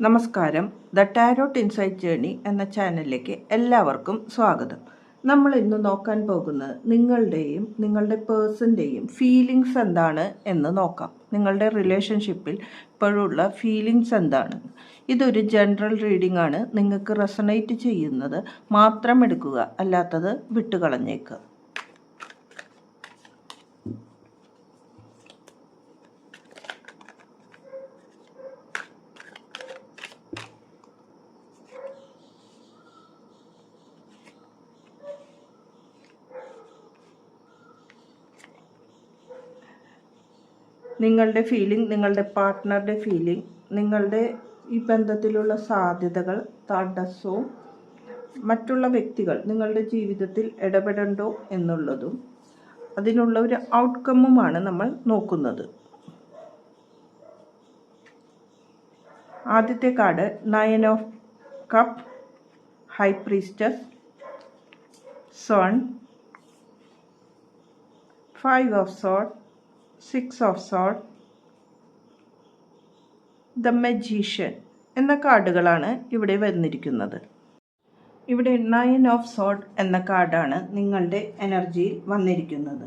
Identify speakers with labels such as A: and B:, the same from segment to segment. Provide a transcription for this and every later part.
A: നമസ്കാരം. The tarot insight journey എന്ന ചാനലിലേക്ക് എല്ലാവർക്കും സ്വാഗതം. നമ്മൾ ഇന്ന് നോക്കാൻ പോകുന്നത് നിങ്ങളുടെയും നിങ്ങളുടെ പേഴ്സന്റെയും ഫീലിങ്സ് എന്താണ് എന്ന് നോക്കാം. നിങ്ങളുടെ റിലേഷൻഷിപ്പിൽ ഇപ്പോഴുള്ള ഫീലിങ്സ് എന്താണ്? ഇതൊരു ജനറൽ റീഡിംഗ് ആണ്. നിങ്ങൾക്ക് റെസണേറ്റ് ചെയ്യുന്നത് മാത്രം എടുക്കുക അല്ലാത്തത് വിട്ടുകളഞ്ഞേക്കുക. നിങ്ങളുടെ ഫീലിംഗ് നിങ്ങളുടെ പാർട്ട്ണറുടെ ഫീലിംഗ് നിങ്ങളുടെ ഈ ബന്ധത്തിലുള്ള സാധ്യതകൾ തടസ്സവും മറ്റുള്ള വ്യക്തികൾ നിങ്ങളുടെ ജീവിതത്തിൽ ഇടപെടണ്ടോ എന്നുള്ളതും അതിനുള്ള ഒരു ഔട്ട്കമ്മുമാണ് നമ്മൾ നോക്കുന്നത്. ആദ്യത്തെ card nine of cup high priestess sun five of sword six of sword the magician എന്ന കാർഡുകളാണ് ഇവിടെ വന്നിരിക്കുന്നത്. ഇവിടെ നയൻ ഓഫ് സോട്ട് എന്ന കാർഡാണ് നിങ്ങളുടെ എനർജിയിൽ വന്നിരിക്കുന്നത്.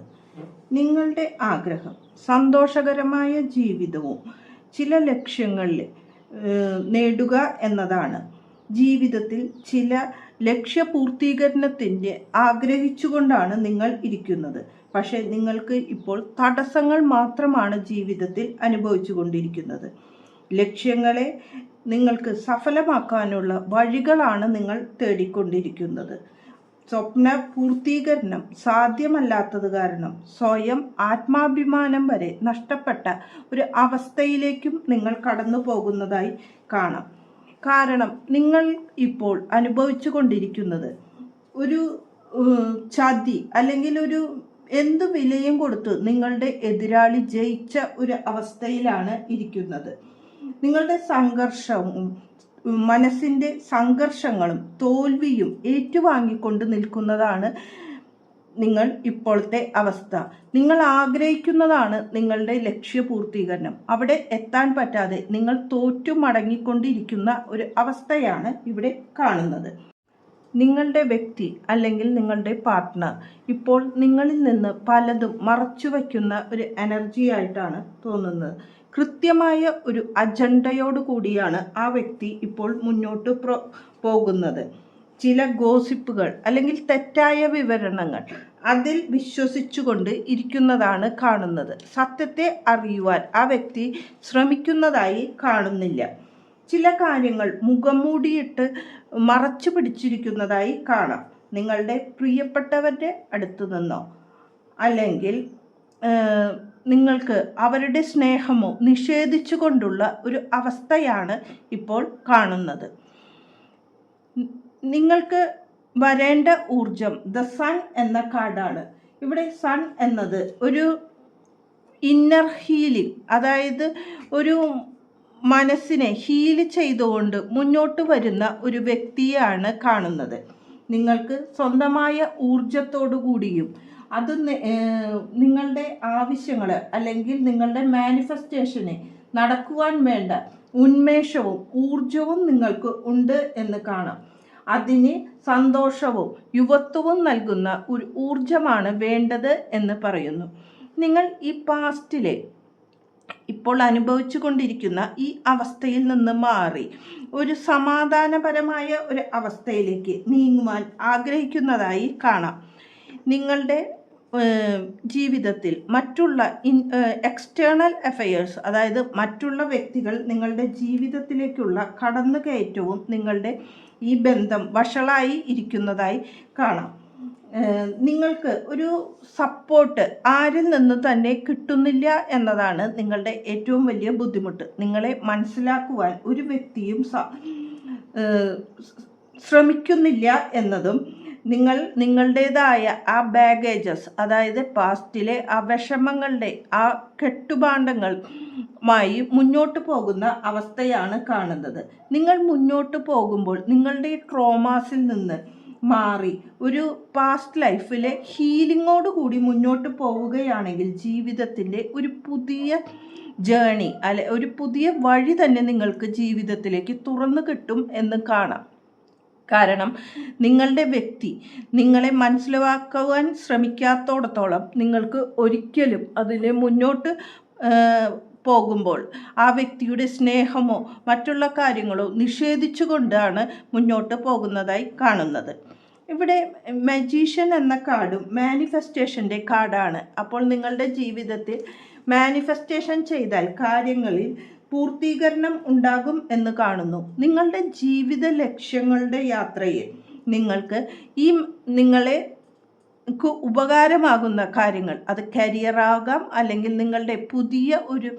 A: നിങ്ങളുടെ ആഗ്രഹം സന്തോഷകരമായ ജീവിതവും ചില ലക്ഷ്യങ്ങളിൽ നേടുക എന്നതാണ്. ജീവിതത്തിൽ ചില ലക്ഷ്യപൂർത്തീകരണത്തിന്റെ ആഗ്രഹിച്ചുകൊണ്ടാണ് നിങ്ങൾ ഇരിക്കുന്നത്. പക്ഷേ നിങ്ങൾക്ക് ഇപ്പോൾ തടസ്സങ്ങൾ മാത്രമാണ് ജീവിതത്തിൽ അനുഭവിച്ചു കൊണ്ടിരിക്കുന്നത് ലക്ഷ്യങ്ങളെ നിങ്ങൾക്ക് സഫലമാക്കാനുള്ള വഴികളാണ് നിങ്ങൾ തേടിക്കൊണ്ടിരിക്കുന്നത്. സ്വപ്ന പൂർത്തീകരണം സാധ്യമല്ലാത്തത് കാരണം സ്വയം ആത്മാഭിമാനം വരെ നഷ്ടപ്പെട്ട ഒരു അവസ്ഥയിലേക്കും നിങ്ങൾ കടന്നു പോകുന്നതായി കാണാം. കാരണം നിങ്ങൾ ഇപ്പോൾ അനുഭവിച്ചു കൊണ്ടിരിക്കുന്നത് ഒരു ചതി അല്ലെങ്കിൽ ഒരു എന്തു വിലയും കൊടുത്ത് നിങ്ങളുടെ എതിരാളി ജയിച്ച ഒരു അവസ്ഥയിലാണ് ഇരിക്കുന്നത്. നിങ്ങളുടെ സംഘർഷവും മനസ്സിന്റെ സംഘർഷങ്ങളും തോൽവിയും ഏറ്റുവാങ്ങിക്കൊണ്ട് നിൽക്കുന്നതാണ് നിങ്ങൾ ഇപ്പോഴത്തെ അവസ്ഥ. നിങ്ങൾ ആഗ്രഹിക്കുന്നതാണ് നിങ്ങളുടെ ലക്ഷ്യപൂർത്തീകരണം. അവിടെ എത്താൻ പറ്റാതെ നിങ്ങൾ തോറ്റു മടങ്ങിക്കൊണ്ടിരിക്കുന്ന ഒരു അവസ്ഥയാണ് ഇവിടെ കാണുന്നത്. നിങ്ങളുടെ വ്യക്തി അല്ലെങ്കിൽ നിങ്ങളുടെ പാർട്ട്ണർ ഇപ്പോൾ നിങ്ങളിൽ നിന്ന് പലതും മറച്ചു വയ്ക്കുന്ന ഒരു എനർജി ആയിട്ടാണ് തോന്നുന്നത്. കൃത്യമായ ഒരു അജണ്ടയോട് കൂടിയാണ് ആ വ്യക്തി ഇപ്പോൾ മുന്നോട്ട് പോകുന്നത്. ചില ഗോസിപ്പുകൾ അല്ലെങ്കിൽ തെറ്റായ വിവരണങ്ങൾ അതിൽ വിശ്വസിച്ചുകൊണ്ട് ഇരിക്കുന്നതാണ് കാണുന്നത്. സത്യത്തെ അറിയുവാൻ ആ വ്യക്തി ശ്രമിക്കുന്നതായി കാണുന്നില്ല. ചില കാര്യങ്ങൾ മുഖം മൂടിയിട്ട് മറച്ചു പിടിച്ചിരിക്കുന്നതായി കാണാം. നിങ്ങളുടെ പ്രിയപ്പെട്ടവരുടെ അടുത്തു നിന്നോ അല്ലെങ്കിൽ നിങ്ങൾക്ക് അവരുടെ സ്നേഹമോ നിഷേധിച്ചുകൊണ്ടുള്ള ഒരു അവസ്ഥയാണ് ഇപ്പോൾ കാണുന്നത്. നിങ്ങൾക്ക് വരേണ്ട ഊർജം ദ സൺ എന്ന കാർഡാണ്. ഇവിടെ സൺ എന്നത് ഒരു ഇന്നർ ഹീലിംഗ് അതായത് ഒരു മനസ്സിനെ ഹീൽ ചെയ്തുകൊണ്ട് മുന്നോട്ട് വരുന്ന ഒരു വ്യക്തിയാണ് കാണുന്നത്. നിങ്ങൾക്ക് സ്വന്തമായ ഊർജത്തോടു കൂടിയും അത് നിങ്ങളുടെ ആവശ്യങ്ങൾ അല്ലെങ്കിൽ നിങ്ങളുടെ മാനിഫെസ്റ്റേഷനെ നടക്കുവാൻ വേണ്ട ഉന്മേഷവും ഊർജവും നിങ്ങൾക്ക് ഉണ്ട് എന്ന് കാണാം. അതിന് സന്തോഷവും യുവത്വവും നൽകുന്ന ഒരു ഊർജമാണ് വേണ്ടത് എന്ന് പറയുന്നു. നിങ്ങൾ ഈ പാസ്റ്റിലെ ഇപ്പോൾ അനുഭവിച്ചു കൊണ്ടിരിക്കുന്ന ഈ അവസ്ഥയിൽ നിന്ന് മാറി ഒരു സമാധാനപരമായ ഒരു അവസ്ഥയിലേക്ക് നീങ്ങുവാൻ ആഗ്രഹിക്കുന്നതായി കാണാം. നിങ്ങളുടെ ജീവിതത്തിൽ മറ്റുള്ള ഇൻ എക്സ്റ്റേണൽ അഫയേഴ്സ് അതായത് മറ്റുള്ള വ്യക്തികൾ നിങ്ങളുടെ ജീവിതത്തിലേക്കുള്ള കടന്നുകയറ്റവും നിങ്ങളുടെ ഈ ബന്ധം വഷളായി ഇരിക്കുന്നതായി കാണാം. നിങ്ങൾക്ക് ഒരു സപ്പോർട്ട് ആരിൽ നിന്ന് തന്നെ കിട്ടുന്നില്ല എന്നതാണ് നിങ്ങളുടെ ഏറ്റവും വലിയ ബുദ്ധിമുട്ട്. നിങ്ങളെ മനസ്സിലാക്കുവാൻ ഒരു വ്യക്തിയും ശ്രമിക്കുന്നില്ല എന്നതും നിങ്ങൾ നിങ്ങളുടേതായ ആ ബാഗേജസ് അതായത് പാസ്റ്റിലെ ആ വിഷമങ്ങളുടെ ആ കെട്ടുപാണ്ടങ്ങളുമായി മുന്നോട്ട് പോകുന്ന അവസ്ഥയാണ് കാണുന്നത്. നിങ്ങൾ മുന്നോട്ട് പോകുമ്പോൾ നിങ്ങളുടെ ട്രോമാസിൽ നിന്ന് മാറി ഒരു പാസ്റ്റ് ലൈഫിലെ ഹീലിങ്ങോട് കൂടി മുന്നോട്ട് പോവുകയാണെങ്കിൽ ജീവിതത്തിന്റെ ഒരു പുതിയ ജേണി അല്ലെ ഒരു പുതിയ വഴി തന്നെ നിങ്ങൾക്ക് ജീവിതത്തിലേക്ക് തുറന്നു കിട്ടും എന്ന് കാണാം. കാരണം നിങ്ങളുടെ വ്യക്തി നിങ്ങളെ മനസ്സിലാക്കുവാൻ ശ്രമിക്കാത്തോടത്തോളം നിങ്ങൾക്ക് ഒരിക്കലും അതിൽ മുന്നോട്ട് പോകുമ്പോൾ ആ വ്യക്തിയുടെ സ്നേഹമോ മറ്റുള്ള കാര്യങ്ങളോ നിഷേധിച്ചുകൊണ്ടാണ് മുന്നോട്ട് പോകുന്നതായി കാണുന്നത്. ഇവിടെ മജീഷ്യൻ എന്ന കാർഡും മാനിഫെസ്റ്റേഷന്റെ കാർഡാണ്. അപ്പോൾ നിങ്ങളുടെ ജീവിതത്തിൽ മാനിഫെസ്റ്റേഷൻ ചെയ്താൽ കാര്യങ്ങളിൽ പൂർത്തീകരണം ഉണ്ടാകും എന്ന് കാണുന്നു. നിങ്ങളുടെ ജീവിത ലക്ഷ്യങ്ങളുടെ യാത്രയെ നിങ്ങൾക്ക് ഈ നിങ്ങളെ ഉപകാരമാകുന്ന കാര്യങ്ങൾ അത് കരിയറാകാം അല്ലെങ്കിൽ നിങ്ങളുടെ പുതിയ ഒരു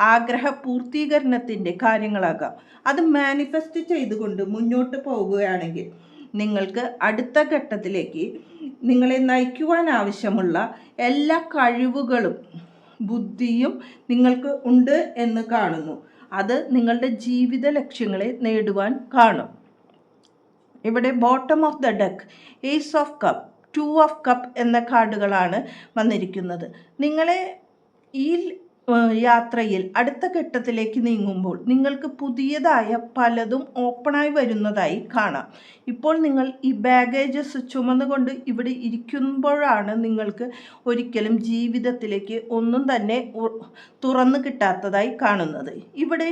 A: ആഗ്രഹ പൂർത്തീകരണത്തിന്റെ കാര്യങ്ങളാകാം. അത് മാനിഫെസ്റ്റ് ചെയ്തുകൊണ്ട് മുന്നോട്ട് പോവുകയാണെങ്കിൽ നിങ്ങൾക്ക് അടുത്ത ഘട്ടത്തിലേക്ക് നിങ്ങളെ നയിക്കുവാൻ ആവശ്യമുള്ള എല്ലാ കഴിവുകളും ബുദ്ധിയും നിങ്ങൾക്ക് ഉണ്ട് എന്ന് കാണുന്നു. അത് നിങ്ങളുടെ ജീവിത ലക്ഷ്യങ്ങളെ നേടുവാൻ കാണും. ഇവിടെ bottom of the deck ace of cup two of cup എന്ന കാർഡുകളാണ് വന്നിരിക്കുന്നത്. നിങ്ങളെ ഈ യാത്രയിൽ അടുത്ത ഘട്ടത്തിലേക്ക് നീങ്ങുമ്പോൾ നിങ്ങൾക്ക് പുതിയതായ പലതും ഓപ്പണായി വരുന്നതായി കാണാം. ഇപ്പോൾ നിങ്ങൾ ഈ ബാഗേജസ് ചുമന്നുകൊണ്ട് ഇവിടെ ഇരിക്കുമ്പോഴാണ് നിങ്ങൾക്ക് ഒരിക്കലും ജീവിതത്തിലേക്ക് ഒന്നും തന്നെ തുറന്നു കിട്ടാത്തതായി കാണുന്നത്. ഇവിടെ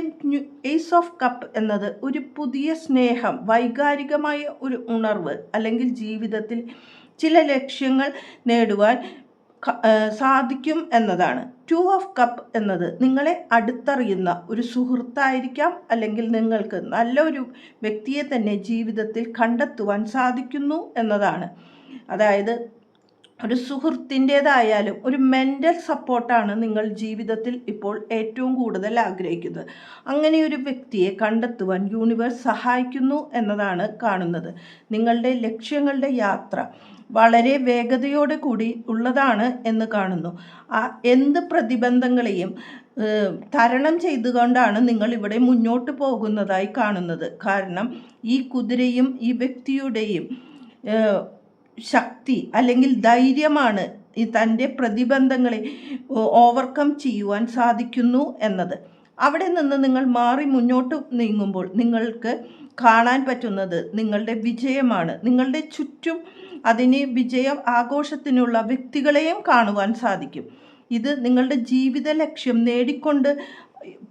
A: ഏസ് ഓഫ് കപ്പ് എന്നത് ഒരു പുതിയ സ്നേഹം വൈകാരികമായ ഒരു ഉണർവ് അല്ലെങ്കിൽ ജീവിതത്തിൽ ചില ലക്ഷ്യങ്ങൾ നേടുവാൻ സാധിക്കും എന്നതാണ്. ടു ഓഫ് കപ്പ് എന്നത് നിങ്ങളെ അടുത്തറിയുന്ന ഒരു സുഹൃത്തായിരിക്കാം അല്ലെങ്കിൽ നിങ്ങൾക്ക് നല്ലൊരു വ്യക്തിയെ തന്നെ ജീവിതത്തിൽ കണ്ടെത്തുവാൻ സാധിക്കുന്നു എന്നതാണ്. അതായത് ഒരു സുഹൃത്തിന്റേതായാലും ഒരു മെന്റൽ സപ്പോർട്ടാണ് നിങ്ങൾ ജീവിതത്തിൽ ഇപ്പോൾ ഏറ്റവും കൂടുതൽ ആഗ്രഹിക്കുന്നത്. അങ്ങനെ ഒരു വ്യക്തിയെ കണ്ടെത്തുവാൻ യൂണിവേഴ്സ് സഹായിക്കുന്നു എന്നതാണ് കാണുന്നത്. നിങ്ങളുടെ ലക്ഷ്യങ്ങളുടെ യാത്ര വളരെ വേഗതയോടെ കൂടി ഉള്ളതാണ് എന്ന് കാണുന്നു. എന്ത് പ്രതിബന്ധങ്ങളെയും തരണം ചെയ്തുകൊണ്ടാണ് നിങ്ങൾ ഇവിടെ മുന്നോട്ട് പോകുന്നതായി കാണുന്നത്. കാരണം ഈ കുതിരയും ഈ വ്യക്തിയുടെയും ശക്തി അല്ലെങ്കിൽ ധൈര്യമാണ് ഈ തന്റെ പ്രതിബന്ധങ്ങളെ ഓവർകം ചെയ്യുവാൻ സാധിക്കുന്നു എന്നത്. അവിടെ നിന്ന് നിങ്ങൾ മാറി മുന്നോട്ട് നീങ്ങുമ്പോൾ നിങ്ങൾക്ക് കാണാൻ പറ്റുന്നത് നിങ്ങളുടെ വിജയമാണ്. നിങ്ങളുടെ ചുറ്റും അതിന് വിജയം ആഘോഷത്തിനുള്ള വ്യക്തികളെയും കാണുവാൻ സാധിക്കും. ഇത് നിങ്ങളുടെ ജീവിത ലക്ഷ്യം നേടിക്കൊണ്ട്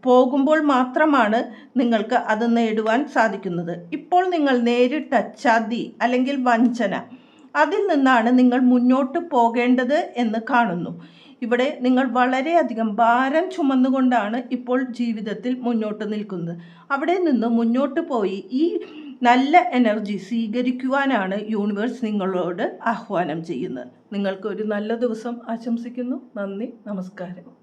A: പോകുമ്പോൾ മാത്രമാണ് നിങ്ങൾക്ക് അത് നേടുവാൻ സാധിക്കുന്നത്. ഇപ്പോൾ നിങ്ങൾ നേരിട്ട ചതി അല്ലെങ്കിൽ വഞ്ചന അതിൽ നിന്നാണ് നിങ്ങൾ മുന്നോട്ട് പോകേണ്ടത് എന്ന് കാണുന്നു. ഇവിടെ നിങ്ങൾ വളരെയധികം ഭാരം ചുമന്നുകൊണ്ടാണ് ഇപ്പോൾ ജീവിതത്തിൽ മുന്നോട്ട് നിൽക്കുന്നത്. അവിടെ നിന്ന് മുന്നോട്ട് പോയി ഈ നല്ല എനർജി സ്വീകരിക്കുവാനാണ് യൂണിവേഴ്സ് നിങ്ങളോട് ആഹ്വാനം ചെയ്യുന്നത്. നിങ്ങൾക്കൊരു നല്ല ദിവസം ആശംസിക്കുന്നു. നന്ദി. നമസ്കാരം.